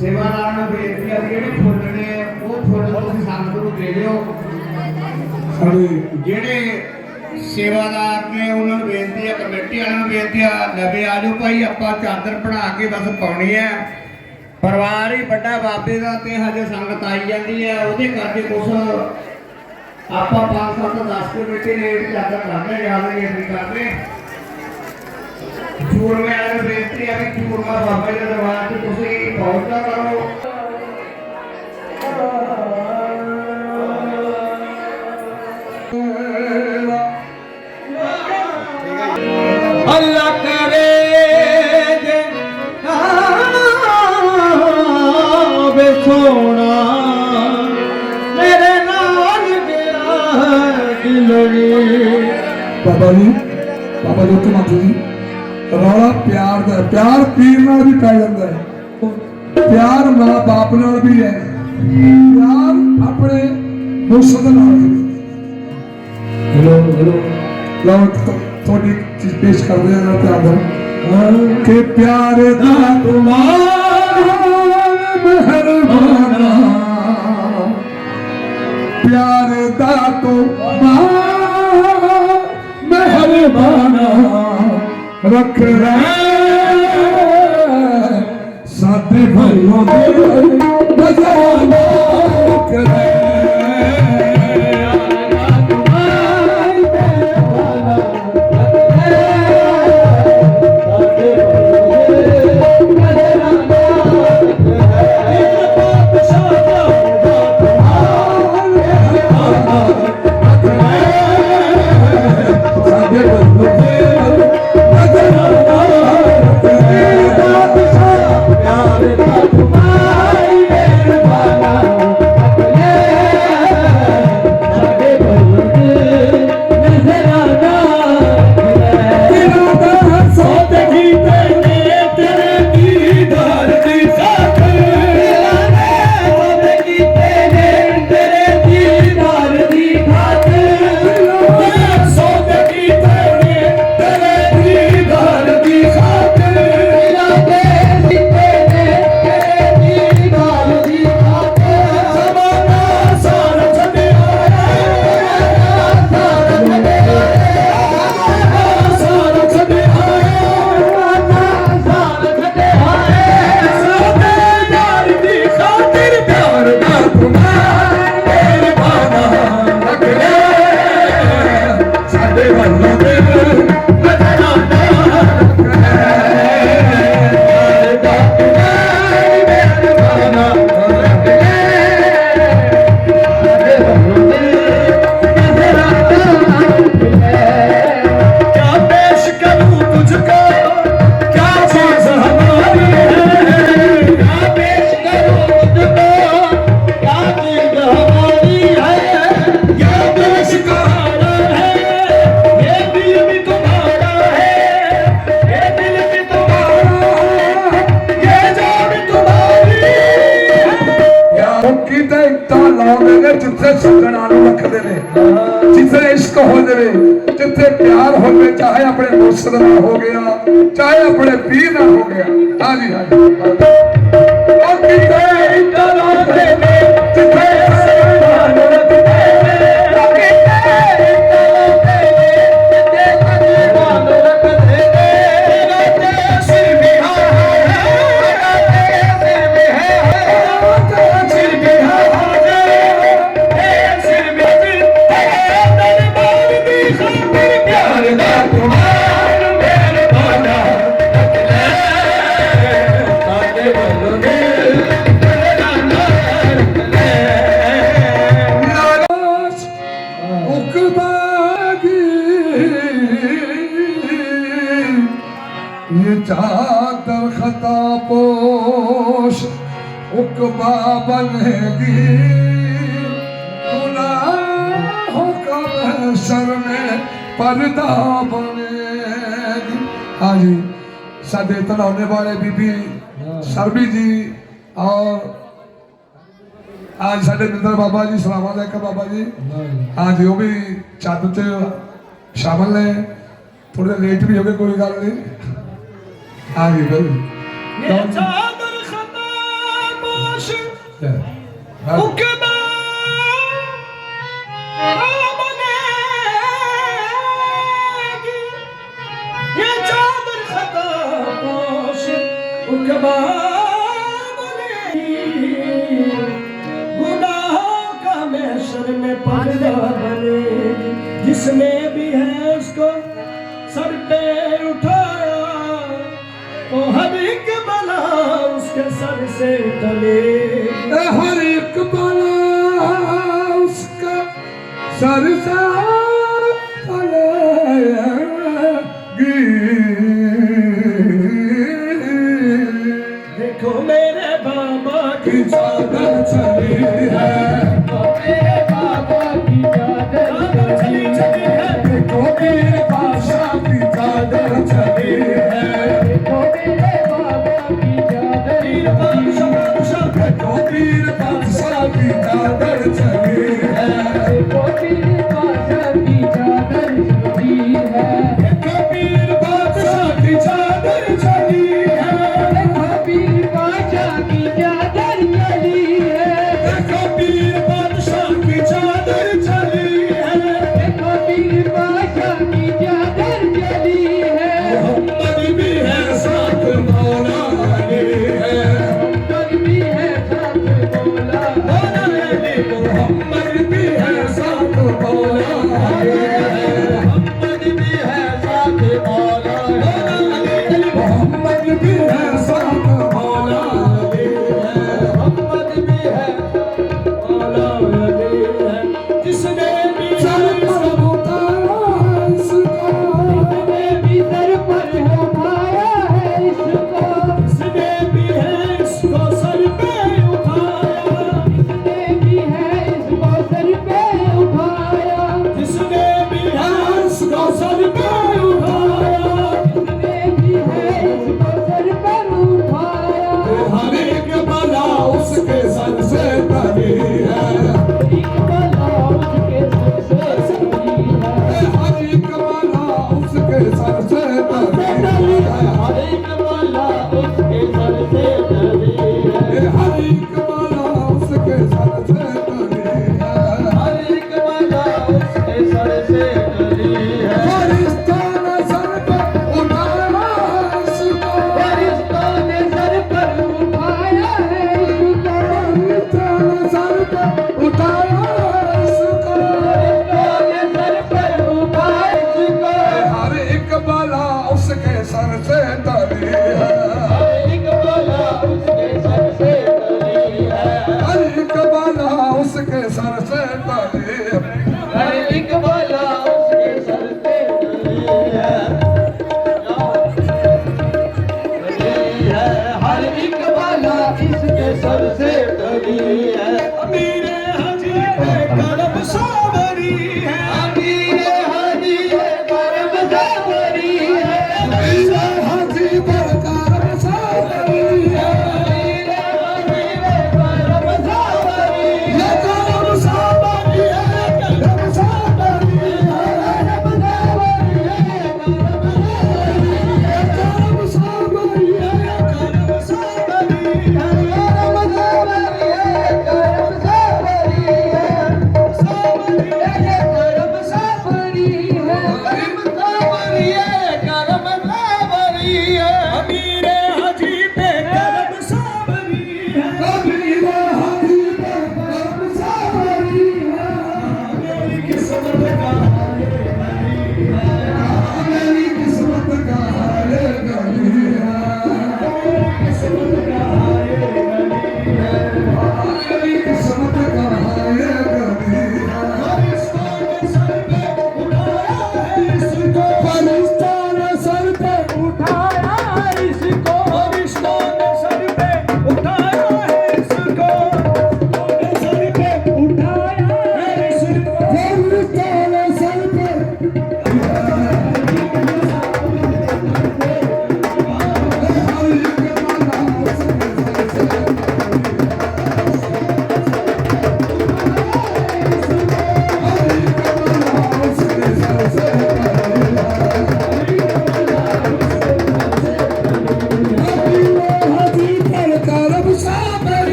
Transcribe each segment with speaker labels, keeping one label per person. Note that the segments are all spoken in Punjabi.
Speaker 1: ਸੇਵਾਦਾਰ ਨੂੰ ਬੇਨਤੀ ਆ ਜਿਹੜੇ ਫੁੱਲ ਨੇ ਉਹ ਫੁੱਲ ਤੁਸੀਂ ਸੰਗਤ ਨੂੰ ਦੇ ਦਿਓ ਜਿਹੜੇ ਸੇਵਾਦਾਰ ਨੇ, ਉਹਨਾਂ ਨੂੰ ਬੇਨਤੀ ਹੈ, ਕਮੇਟੀ ਵਾਲਿਆਂ ਨੂੰ ਬੇਨਤੀ ਆ ਲਵੇ ਆਜੋ ਭਾਈ, ਆਪਾਂ ਚਾਦਰ ਬਣਾ ਕੇ ਬਸ ਪਾਉਣੀ ਹੈ। ਪਰਿਵਾਰ ਹੀ ਵੱਡਾ, ਬਾਬੇ ਦਾ ਤੇ ਹਜੇ ਸੰਗਤ ਆਈ ਜਾਂਦੀ ਹੈ। ਉਹਦੇ ਕਰਕੇ ਕੁਛ ਆਪਾਂ 5 7 10 ਕਮੇਟੀ ਨੇ ਕਰਦੇ ਲਾਣੇ ਜਾਂਦੇ ਨੇ ਕਰਦੇ। ਚੂਰਮੇ ਵਾਲਿਆਂ ਨੂੰ ਬੇਨਤੀ ਹੈ ਵੀ ਚੂਰਮਾ ਬਾਬੇ ਦੇ ਦਰਬਾਰ 'ਚ ਤੁਸੀਂ ਪਹੁੰਚਦਾ ਕਰੋ।
Speaker 2: ਬਾਬਾ ਜੀ ਬਾਬਾ ਜੀ ਤੁਮ ਜੀ। ਰੌਲਾ ਪਿਆਰ ਦਾ, ਪਿਆਰ ਪੀਰ ਨਾਲ ਵੀ ਪੈ ਜਾਂਦਾ ਹੈ। ਪਿਆਰ ਮਾਂ ਬਾਪ ਨਾਲ ਵੀ ਹੈ। ਪਿਆਰ ਆਪਣੇ ਮੁਰਸ਼ਦ ਨਾਲ ਵੀ ਹੈਲੋ ਹੈਲੋ ਲਓ। ਤੁਹਾਡੀ ਚੀਜ਼ ਪੇਸ਼ ਕਰਦੇ ਹਾਂ ਪਿਆਰ ਦਾ ਕਿ ਪਿਆਰ ਦਾ ਤੁਮਾਰ ਮਿਹਰਬਾਨਾ। ਪਿਆਰ ਦਾ ਤੁਮਾਰ ਮਿਹਰਬਾਨਾ ਰੱਖ ਲੈ। ਸਾਡੇ ਭਈਓ ਦੇ ਨਜ਼ਾਰਾ ਰੱਖ ਲੈ।
Speaker 3: i'm
Speaker 2: not everyone. ਹੋਵੇ, ਚਾਹੇ ਆਪਣੇ ਮੁਰਸ਼ਿਦ ਨਾਲ ਹੋ ਗਿਆ, ਚਾਹੇ ਆਪਣੇ ਪੀਰ ਨਾਲ ਹੋ ਗਿਆ ਹਾਂਜੀ ਹਾਂਜੀ ਔਰ ਕਹੇ ये चादर خطا پوش اکبا بنے گی گناہوں کا محشر میں پردہ بنے گی ہاں جی سادے تلا ہونے والے بی بی سربی جی اور آج ساڈے مندر بابا جی बाबा जी بابا جی ہاں جی وہ بھی چادر چ
Speaker 3: شامل نے تھوڑے
Speaker 2: لیٹ
Speaker 3: بھی ہو I'll be voting. Yeah. Right. गुनाहों का मैं शर्म में पागल बने
Speaker 2: जिसमें भी है ਸੇ ਤਲੇ। ਹਰ
Speaker 4: ਇੱਕ ਪਲ ਉਸਕਾ ਸਰਸਾ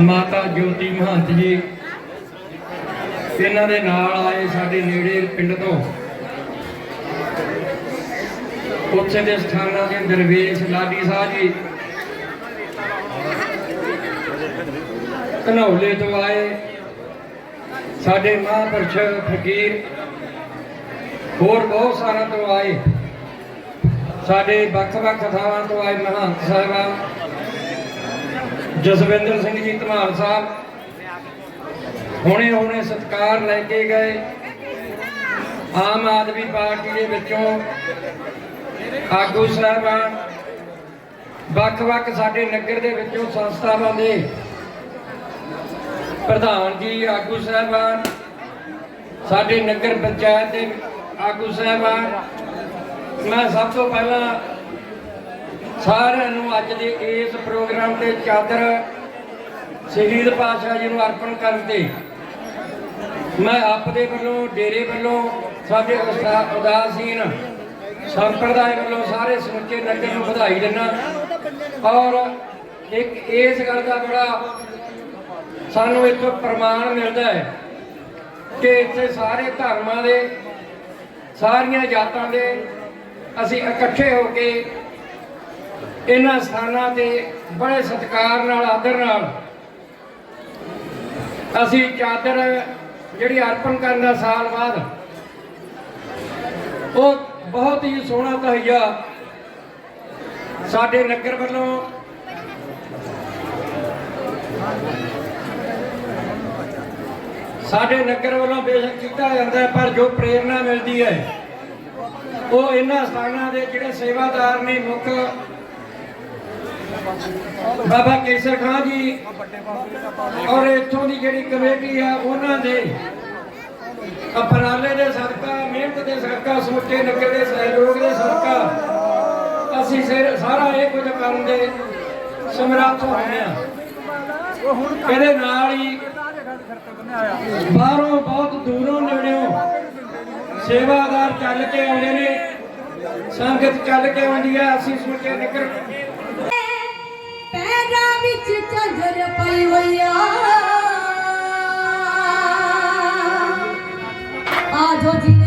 Speaker 4: ਮਾਤਾ ਜੋਤੀ ਮਹੰਤ ਜੀ, ਇਹਨਾਂ ਦੇ ਨਾਲ ਆਏ ਸਾਡੇ ਨੇੜੇ ਪਿੰਡ ਤੋਂ। ਉੱਥੇ ਦੇ ਸਥਾਨਾਂ ਦੇ ਦਰਵੇਸ਼ ਲਾਡੀ ਸਾਹਿਬ ਜੀ ਕਨੌਲੇ ਤੋਂ ਆਏ। ਸਾਡੇ ਮਹਾਂਪੁਰਸ਼ ਫਕੀਰ ਹੋਰ ਬਹੁਤ ਸਾਰਾ ਤੋਂ ਆਏ। ਸਾਡੇ ਵੱਖ-ਵੱਖ ਥਾਵਾਂ ਤੋਂ ਆਏ ਮਹੰਤ ਸਾਹਿਬਾਨ। ਜਸਵਿੰਦਰ ਸਿੰਘ ਜੀ ਧਮਾਨ ਸਾਹਿਬ, ਹੁਣੇ ਹੁਣੇ ਸਤਕਾਰ ਲੈ ਕੇ ਗਏ। ਆਮ ਆਦਮੀ ਪਾਰਟੀ ਦੇ ਵਿੱਚੋਂ ਆਗੂ ਸਾਹਿਬਾਨ ਵੱਖ-ਵੱਖ ਸਾਡੇ ਨਗਰ ਦੇ ਵਿੱਚੋਂ ਸੰਸਥਾਵਾਂ ਦੇ ਪ੍ਰਧਾਨ ਜੀ, ਆਗੂ ਸਾਹਿਬਾਨ, ਸਾਡੇ ਨਗਰ ਪੰਚਾਇਤ ਦੇ ਆਗੂ ਸਾਹਿਬਾਨ, ਮੈਂ ਸਭ ਤੋਂ ਪਹਿਲਾਂ ਸਾਰਿਆਂ ਨੂੰ ਅੱਜ ਦੇ ਇਸ ਪ੍ਰੋਗਰਾਮ ਤੇ ਚਾਦਰ ਸ਼ਹੀਦ ਪਾਸ਼ਾ ਜੀ ਨੂੰ ਅਰਪਣ ਕਰਨ ਤੇ ਮੈਂ ਆਪ ਦੇ ਵੱਲੋਂ, ਡੇਰੇ ਵੱਲੋਂ, ਸਾਡੇ ਉਦਾਸੀਨ
Speaker 5: ਸੰਪਰਦਾਇ ਵੱਲੋਂ ਸਾਰੇ ਸਮੁੱਚੇ ਨਗਰ ਨੂੰ ਵਧਾਈ ਦਿੰਨਾ ਔਰ ਇੱਕ ਇਸ ਗੱਲ ਦਾ ਬੜਾ ਸਾਨੂੰ ਇੱਥੋਂ ਪ੍ਰਮਾਣ ਮਿਲਦਾ ਹੈ ਕਿ ਇੱਥੇ ਸਾਰੇ ਧਰਮਾਂ ਦੇ, ਸਾਰੀਆਂ ਜਾਤਾਂ ਦੇ ਅਸੀਂ ਇਕੱਠੇ ਹੋ ਕੇ ਇਹਨਾਂ ਸਥਾਨਾਂ ਤੇ ਬੜੇ ਸਤਿਕਾਰ ਨਾਲ ਆਦਰ ਨਾਲ ਅਸੀਂ ਚਾਦਰ ਜਿਹੜੀ ਅਰਪਣ ਕਰਨ ਦਾ ਸਾਲ ਬਾਅਦ ਉਹ ਬਹੁਤ ਹੀ ਸੋਹਣਾ ਤਹਈਆ ਸਾਡੇ ਨਗਰ ਵੱਲੋਂ ਸਾਡੇ ਨਗਰ ਵੱਲੋਂ ਬੇਸ਼ੱਕ ਕੀਤਾ ਜਾਂਦਾ ਹੈ, ਪਰ ਜੋ ਪ੍ਰੇਰਣਾ ਮਿਲਦੀ ਹੈ ਉਹ ਇਹਨਾਂ ਸਥਾਨਾਂ ਦੇ ਜਿਹੜੇ ਸੇਵਾਦਾਰ ਨੇ ਮੁੱਖ ਬਾਬਾ ਕੇਸਰ ਖਾਨ ਜੀ ਔਰ ਇੱਥੋਂ ਦੀ ਜਿਹੜੀ ਕਮੇਟੀ ਆ, ਉਹਨਾਂ ਦੇ ਅਪਰਾਲੇ ਦੇ ਸਦਕਾ, ਮਿਹਨਤ ਦੇ ਸਦਕਾ, ਸਮੁੱਚੇ ਨਗਰ ਦੇ ਸਹਿਯੋਗ ਦੇ ਸਦਕਾ ਅਸੀਂ ਸਾਰਾ ਇਹ ਕੁਝ ਕਰਨ ਦੇ ਸਮਰੱਥ ਹੋਏ ਆ ਇਹਦੇ ਨਾਲ ਹੀ ਬਾਹਰੋਂ ਬਹੁਤ ਦੂਰੋਂ ਨੇੜਿਓਂ ਸੇਵਾਦਾਰ ਚੱਲ ਕੇ ਆਉਂਦੇ ਨੇ, ਸੰਗਤ ਚੱਲ ਕੇ ਆਉਂਦੀ ਹੈ ਅਸੀਂ ਸਮੁੱਚੇ ਨਗਰ
Speaker 6: ਪੈਰਾਂ ਵਿੱਚ ਝੰਜਰ ਪਈ ਹੋਈਆ ਆਜੋ ਜਿਨੇ